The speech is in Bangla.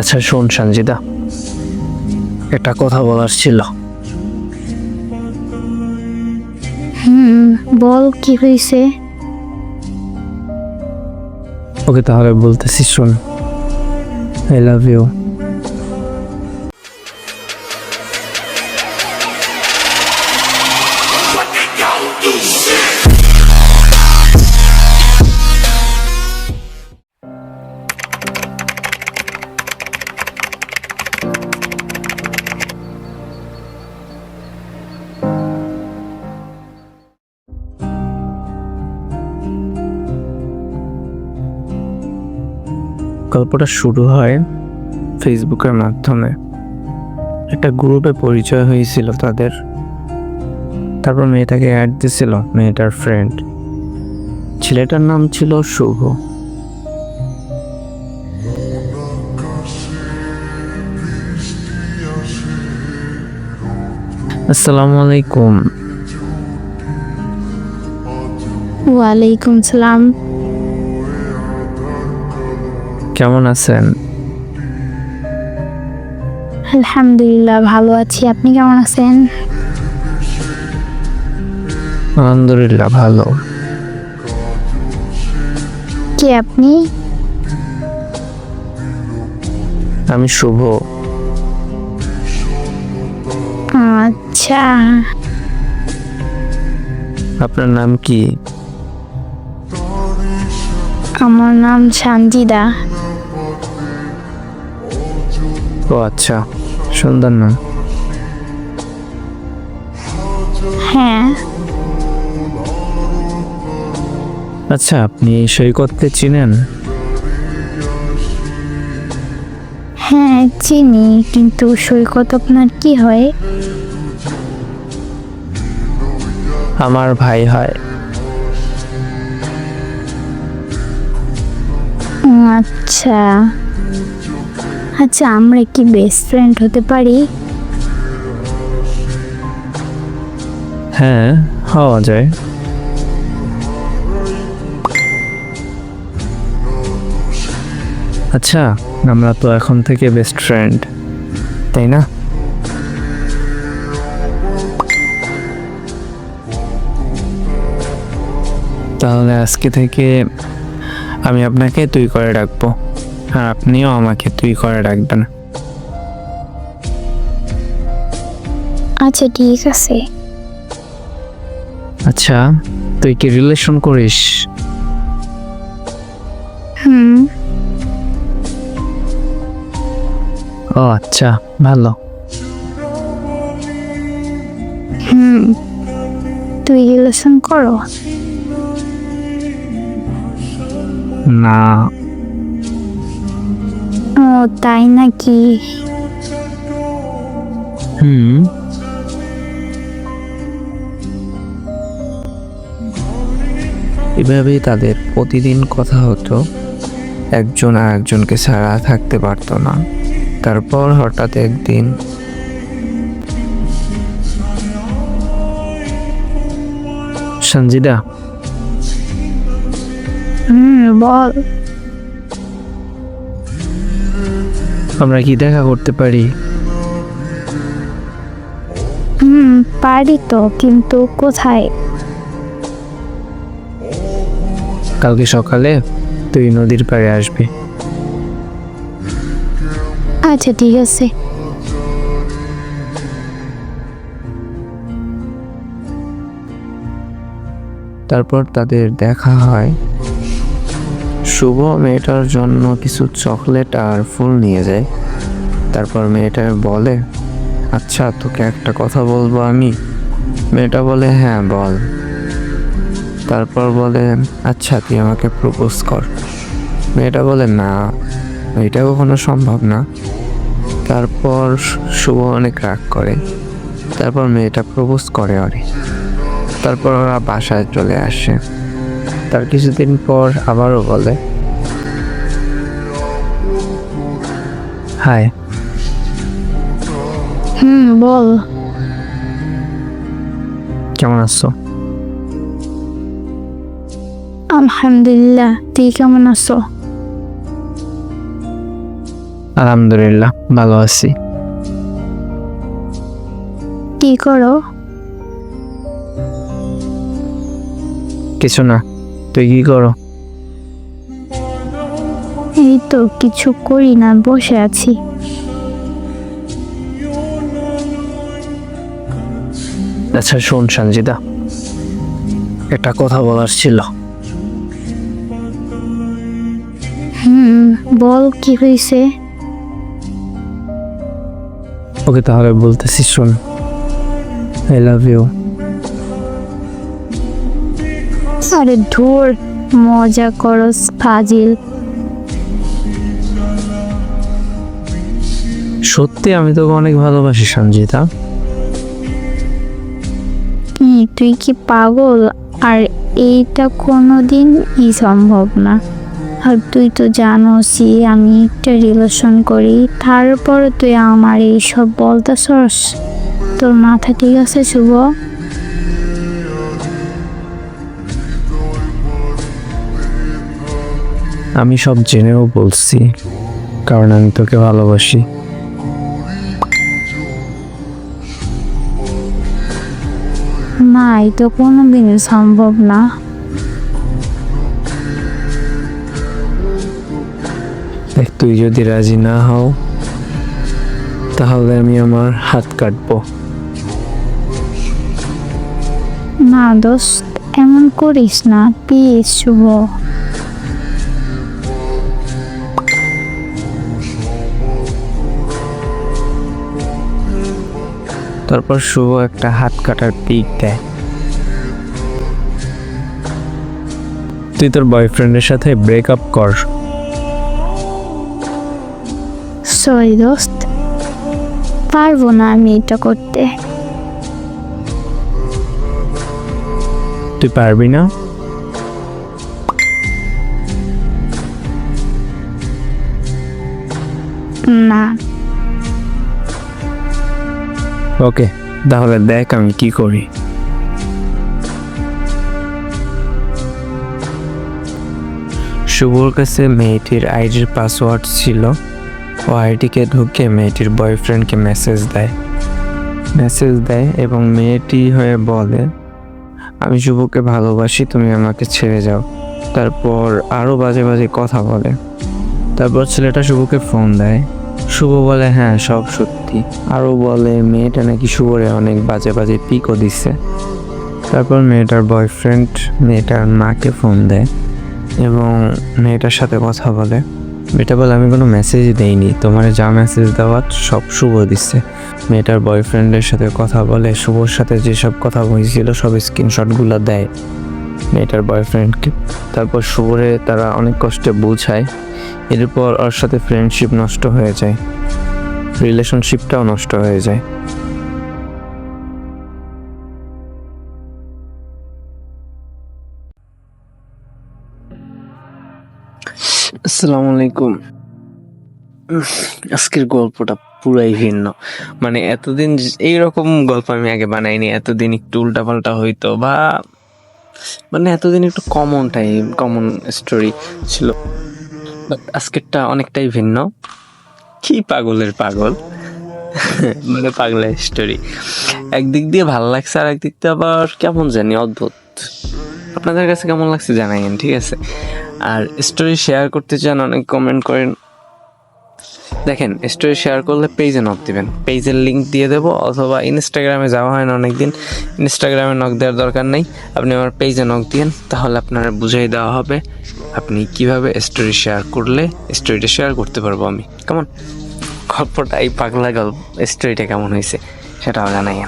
আচ্ছা শোন সঞ্জিদা একটা কথা বলার ছিল। হুম বল কি হয়েছে? ওকে তাহলে বলতেছি শোন আই লাভ ইউ গল্পটা শুরু হয় ফেসবুকের মাধ্যমে। একটা গ্রুপে পরিচয় হয়েছিল তাদের। তারপর মেয়েটাকে অ্যাড দিছিল, মেয়েটার ফ্রেন্ড ছেলেটার নাম ছিল শুভ। আসসালামু আলাইকুম। ওয়ালাইকুম সালাম। কেমন আছেন? আলহামদুলিল্লাহ ভালো আছি। আপনি কেমন আছেন? আলহামদুলিল্লাহ ভালো। কে আপনি? আমি শুভ। আচ্ছা। আপনার নাম কি? আমার নাম সানজিদা। ও আচ্ছা সুন্দর নাম হ্যাঁ। আচ্ছা আপনি সৈকতকে চিনেন? হ্যাঁ চিনি কিন্তু সৈকত আপনার কি হয়? আমার ভাই হয়। আচ্ছা। আচ্ছা আমরা কি বেস্ট ফ্রেন্ড হতে পারি? হ্যাঁ হওয়া যায়। আচ্ছা আমরা তো এখন থেকে বেস্ট ফ্রেন্ড তাই না? তাহলে আজকে থেকে আমি আপনাকে তুই করে ডাকবো। আর আপনিও আমাকে তুই করে ডাকবেন আচ্ছা ঠিক আছে। আচ্ছা তুই কি রিলেশন করিস? হুম। ও আচ্ছা ভালো। হুম। তুই রিলেশন করো? না। তাই নাকি? হুম। এভাবেই তাদের প্রতিদিন কথা হতো। একজন আর একজনকে ছাড়া থাকতে পারতো না। তারপর হঠাৎ একদিন সঞ্জিদা। হুম বল। আমরা কি দেখা করতে পারি? হুম পারি তো কিন্তু কোথায়? কালকে সকালে তুই নদীর পাড়ে আসবি। আচ্ছা ঠিক আছে। তারপর তাদের দেখা হয়। শুভ মেয়েটার জন্য কিছু চকলেট আর ফুল নিয়ে যায় তারপর মেয়েটা বলে আচ্ছা তোকে একটা কথা বলব আমি? মেয়েটা বলে হ্যাঁ বল। তারপর বলে আচ্ছা তুই আমাকে প্রপোজ কর। মেয়েটা বলে, না, এটা কখনো সম্ভব না। তারপর শুভ অনেক রাগ করে। তারপর মেয়েটা প্রপোজ করে অরে। তারপর ওরা বাসায় চলে আসে। তার কিছুদিন পর আবারও বলে। হাই। হুম বল। কেমন আছো? আলহামদুলিল্লাহ তুই কেমন আছো? আলহামদুলিল্লাহ ভালো আছি। কি করো? কিছু না। তুই কি করো? এই তো কিছু করি না বসে আছি। আচ্ছা শোন সঞ্জিদা একটা কথা বলার ছিল। হুম বল কি হয়েছে ওকে তাহলে বলতেছি শোন। আই লাভ ইউ আরে ধুর মজা করস ফাজিল। সত্যি আমি তোকে অনেক ভালোবাসি সঞ্জিতা। কি তুই কি পাগল? আর এইটা কোনোদিন ই সম্ভব না। আর তুই তো জানোসই আমি একটা রিলেশন করি তারপর তুই আমার এইসব বলতেছস। তোর মাথা ঠিক আছে শুভ? আমি সব জেনেও বলছি কারণ আমি তোকে ভালোবাসি। না এই তো কোনোদিন সম্ভব না। দেখ তুই যদি রাজি না হও তাহলে আমি আমার হাত কাটবো। না দোস্ত এমন করিস না প্লিজ শুভ। তারপর শুভ একটা হাত কাটার পিক দেয়। তুই তোর বয়ফ্রেন্ডের সাথে ব্রেকআপ কর। সরি দোস্ত। পারব না আমি এটা করতে। তুই পারবি না? না। ওকে, তাহলে দেখ আমি কি করি। শুভর কাছে মেয়েটির আইডির পাসওয়ার্ড ছিল। ও আইডিকে ঢুকে মেয়েটির বয়ফ্রেন্ডকে মেসেজ দেয়। মেসেজ দেয় এবং মেয়েটি হয়ে বলে, আমি শুভকে ভালোবাসি, তুমি আমাকে ছেড়ে যাও। তারপর আরও বাজে বাজে কথা বলে। তারপর ছেলেটা শুভকে ফোন দেয়। শুভ বলে হ্যাঁ সব সত্যি। আরও বলে, মেয়েটা নাকি শুভরে অনেক বাজে বাজে পিকও দিচ্ছে তারপর মেয়েটার বয়ফ্রেন্ড মেয়েটার মাকে ফোন দেয় এবং মেয়েটার সাথে কথা বলে। মেয়েটা বলে, আমি কোনো মেসেজ দেইনি। তোমার যা মেসেজ দেওয়ার সব শুভ দিচ্ছে মেয়েটার বয়ফ্রেন্ডের সাথে কথা বলে, শুভর সাথে যেসব কথা হয়েছিল সব স্ক্রিনশটগুলো দেয় মেয়েটার বয়ফ্রেন্ডকে তারপর শুভরে তারা অনেক কষ্টে বোঝায়। এরপর ওর সাথে ফ্রেন্ডশিপ নষ্ট হয়ে যায়। রিলেশনশিপটাও নষ্ট হয়ে যায়। আসসালামু আলাইকুম। আজকের গল্পটা পুরাই ভিন্ন। মানে এতদিন এইরকম গল্প আমি আগে বানাইনি, এতদিন একটু উল্টাপাল্টা হইতো বা মানে এতদিন একটু কমন টাইম কমন স্টোরি ছিল। বাট আজকেরটা অনেকটাই ভিন্ন। কি পাগলের পাগল? মানে পাগলের স্টোরি একদিক দিয়ে ভালো লাগছে আর একদিক দিয়ে আবার কেমন জানি অদ্ভুত। আপনাদের কাছে কেমন লাগছে জানাইন ঠিক আছে? আর স্টোরি শেয়ার করতে চান, অনেক কমেন্ট করেন। দেখেন স্টোরি শেয়ার করলে পেজে নক দিবেন। পেজের লিঙ্ক দিয়ে দেবো, অথবা ইনস্টাগ্রামে যাওয়া হয় না অনেকদিন। ইনস্টাগ্রামে নক দেওয়ার দরকার নেই। আপনি আমার পেজে নক দিন তাহলে আপনারা বুঝিয়ে দেওয়া হবে আপনি কীভাবে স্টোরি শেয়ার করলে স্টোরিটা শেয়ার করতে পারব আমি। কেমন? গল্পটা এই পাগলা গল্প স্টোরিটা কেমন হয়েছে, সেটাও জানাই